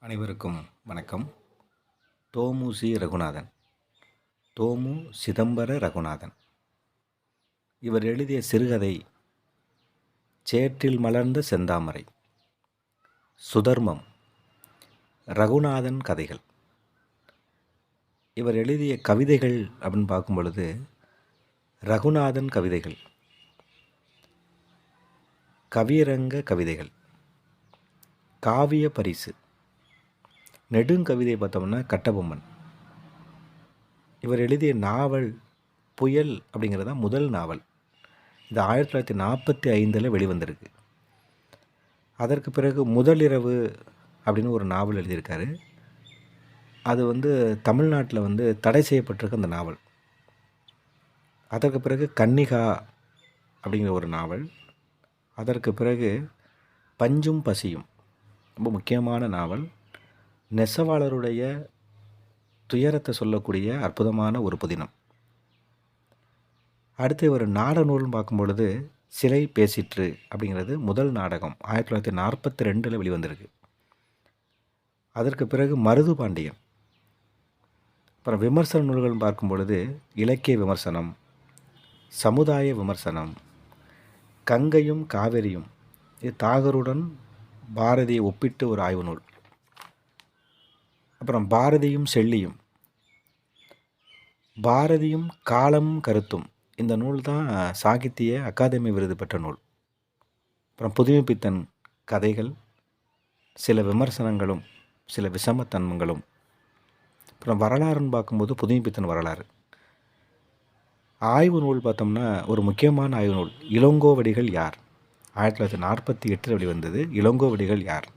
அனைவருக்கும் வணக்கம். தோமு சி. ரகுநாதன். தோமு சிதம்பர ரகுநாதன். இவர் எழுதிய சிறுகதை சேற்றில் மலர்ந்த செந்தாமரை. சுதர்மம். ரகுநாதன் கதைகள். இவர் எழுதிய கவிதைகள் அப்படின்னு பார்க்கும் பொழுது ரகுநாதன் கவிதைகள். கவியரங்க கவிதைகள். காவிய பரிசு. நெடுங்கவிதை பார்த்தோம்னா கட்டபொம்மன். இவர் எழுதிய நாவல் புயல் அப்படிங்கிறது தான் முதல் நாவல். இது ஆயிரத்தி தொள்ளாயிரத்தி நாற்பத்தி ஐந்தில் வெளிவந்திருக்கு. அதற்கு பிறகு முதலிரவு அப்படின்னு ஒரு நாவல் எழுதியிருக்காரு. அது வந்து தமிழ்நாட்டில் வந்து தடை செய்யப்பட்டிருக்கு அந்த நாவல். அதற்கு பிறகு கன்னிகா அப்படிங்கிற ஒரு நாவல். அதற்கு பிறகு பஞ்சும் பசியும். ரொம்ப முக்கியமான நாவல். நெசவாளருடைய துயரத்தை சொல்லக்கூடிய அற்புதமான ஒரு புதினம். அடுத்து ஒரு நாட நூல்னு பார்க்கும் பொழுது சிலை பேசிற்று அப்படிங்கிறது முதல் நாடகம். ஆயிரத்தி தொள்ளாயிரத்தி நாற்பத்தி ரெண்டில் வெளிவந்திருக்கு. அதற்கு பிறகு மருது பாண்டியன் அப்புறம் விமர்சன நூல்கள் பார்க்கும் பொழுது இலக்கிய விமர்சனம் சமுதாய விமர்சனம் கங்கையும் காவிரியும் இது தாகருடன் பாரதியை ஒப்பிட்டு ஒரு ஆய்வு நூல். அப்புறம் பாரதியும் செல்லியும் பாரதியும் காலமும் கருத்தும். இந்த நூல் தான் சாகித்ய அகாதமி விருது பெற்ற நூல். அப்புறம் புதுமைப்பித்தன் கதைகள் சில விமர்சனங்களும் சில விஷமத்தன்மங்களும். அப்புறம் வரலாறுன்னு பார்க்கும்போது புதுமைப்பித்தன் வரலாறு. ஆய்வு நூல் பார்த்தோம்னா ஒரு முக்கியமான ஆய்வு நூல். இளங்கோவடிகள் யார்? ஆயிரத்தி தொள்ளாயிரத்தி நாற்பத்தி எட்டில் வெளிவந்தது. இளங்கோவடிகள் யார்?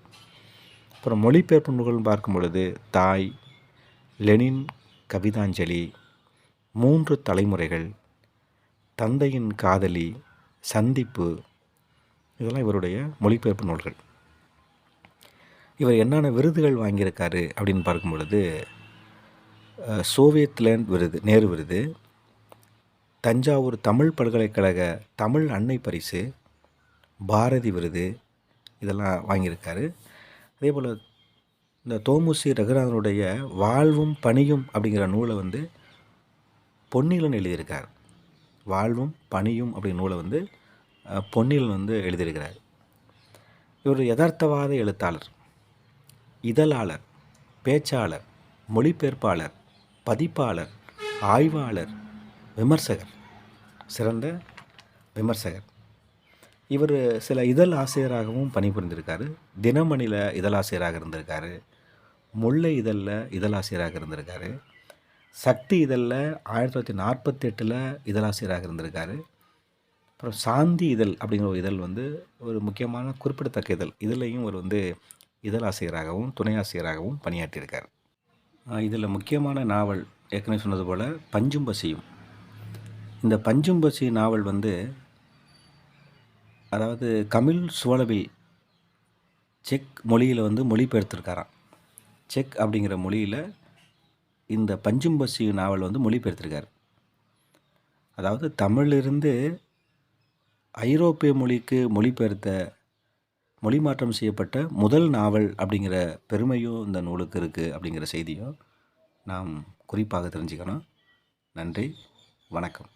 அப்புறம் மொழிபெயர்ப்பு நூல்கள் பார்க்கும் பொழுது தாய் லெனின் கவிதாஞ்சலி மூன்று தலைமுறைகள் தந்தையின் காதலி சந்திப்பு இதெல்லாம் இவருடைய மொழிபெயர்ப்பு நூல்கள். இவர் என்னென்ன விருதுகள் வாங்கியிருக்காரு அப்படின்னு பார்க்கும் பொழுது சோவியத் லேண்ட் விருது நேரு விருது தஞ்சாவூர் தமிழ் பல்கலைக்கழக தமிழ் அன்னை பரிசு பாரதி விருது இதெல்லாம் வாங்கியிருக்காரு. அதே போல் இந்த தோமுசி ரகுநாதனுடைய வாழ்வும் பணியும் அப்படிங்கிற நூலை வந்து பொன்னிலன் எழுதியிருக்கார். வாழ்வும் பணியும் அப்படிங்கிற நூலை வந்து பொன்னிலன் வந்து எழுதியிருக்கிறார். இவர் யதார்த்தவாத எழுத்தாளர் இதழாளர் பேச்சாளர் மொழிபெயர்ப்பாளர் பதிப்பாளர் ஆய்வாளர் விமர்சகர் சிறந்த விமர்சகர். இவர் சில இதழ் ஆசிரியராகவும் பணிபுரிந்திருக்காரு. தினமணியில் இதழாசிரியராக இருந்திருக்காரு. முல்லை இதழில் இதழாசிரியராக இருந்திருக்காரு. சக்தி இதழில் ஆயிரத்தி தொள்ளாயிரத்தி நாற்பத்தி எட்டில் இதழாசிரியராக இருந்திருக்காரு. அப்புறம் சாந்தி இதழ் அப்படிங்கிற ஒரு இதழ் வந்து ஒரு முக்கியமான குறிப்பிடத்தக்க இதழ். இதுலேயும் ஒரு வந்து இதழாசிரியராகவும் துணை ஆசிரியராகவும் பணியாற்றியிருக்கார். இதில் முக்கியமான நாவல் ஏற்கனவே சொன்னது போல் பஞ்சும் பசியும் இந்த பஞ்சும் பசி நாவல் வந்து அதாவது கமிழ் சோழவில் செக் மொழியில் வந்து மொழிபெயர்த்திருக்காராம். செக் அப்படிங்கிற மொழியில் இந்த பஞ்சும்பசி நாவல் வந்து மொழிபெயர்த்திருக்கார். அதாவது தமிழிலிருந்து ஐரோப்பிய மொழிக்கு மொழிபெயர்த்த மொழி மாற்றம் செய்யப்பட்ட முதல் நாவல் அப்படிங்கிற பெருமையும் இந்த நூலுக்கு இருக்குது அப்படிங்கிற செய்தியும் நாம் குறிப்பாக தெரிஞ்சுக்கணும். நன்றி வணக்கம்.